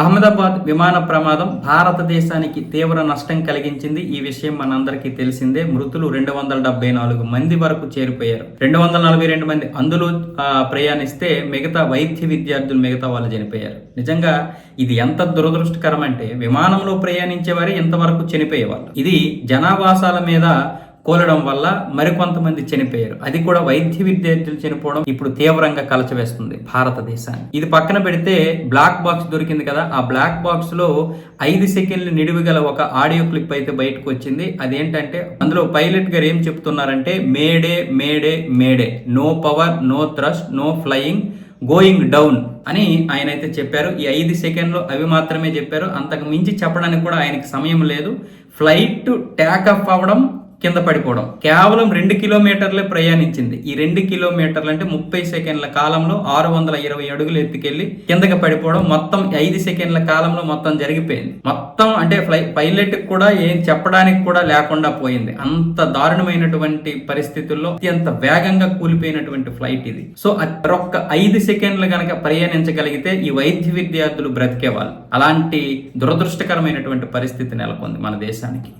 అహ్మదాబాద్ విమాన ప్రమాదం భారతదేశానికి తీవ్ర నష్టం కలిగించింది. ఈ విషయం మనందరికీ తెలిసిందే. మృతులు రెండు వందల డెబ్బై నాలుగు మంది వరకు చేరిపోయారు. రెండు వందల నలభై రెండు మంది అందులో ప్రయాణిస్తే మిగతా వైద్య విద్యార్థులు మిగతా వాళ్ళు చనిపోయారు. నిజంగా ఇది ఎంత దురదృష్టకరం అంటే విమానంలో ప్రయాణించే వారే ఇంతవరకు చనిపోయేవాళ్ళు. ఇది జనావాసాల మీద కూలడం వల్ల మరికొంతమంది చనిపోయారు. అది కూడా వైద్య విద్యార్థులు చనిపోవడం ఇప్పుడు తీవ్రంగా కలచవేస్తుంది భారతదేశాన్ని. ఇది పక్కన పెడితే బ్లాక్ బాక్స్ దొరికింది కదా. ఆ బ్లాక్ బాక్స్లో ఐదు సెకండ్లు నిడివి గల ఒక ఆడియో క్లిప్ అయితే బయటకు వచ్చింది. అదేంటంటే అందులో పైలట్ గారు ఏం చెప్తున్నారంటే mayday mayday mayday. No power no thrust no flying going down అని ఆయన అయితే చెప్పారు. ఈ ఐదు సెకండ్లు అవి మాత్రమే చెప్పారు. అంతకు మించి చెప్పడానికి కూడా ఆయనకి సమయం లేదు. ఫ్లైట్ ట్యాకప్ అవ్వడం కింద పడిపోవడం. కేవలం రెండు కిలోమీటర్లే ప్రయాణించింది. ఈ రెండు కిలోమీటర్లు అంటే ముప్పై సెకండ్ల కాలంలో ఆరు వందల ఇరవై అడుగులు ఎత్తుకెళ్ళి కిందకి పడిపోవడం మొత్తం ఐదు సెకండ్ల కాలంలో మొత్తం జరిగిపోయింది. మొత్తం అంటే ఫ్లై పైలట్ కూడా ఏం చెప్పడానికి కూడా లేకుండా పోయింది. అంత దారుణమైనటువంటి పరిస్థితుల్లో అత్యంత వేగంగా కూలిపోయినటువంటి ఫ్లైట్ ఇది. సో ఒక్క ఐదు సెకండ్లు గనక ప్రయాణించగలిగితే ఈ వైద్య విద్యార్థులు బ్రతికేవాళ్ళు. అలాంటి దురదృష్టకరమైనటువంటి పరిస్థితి నెలకొంది మన దేశానికి.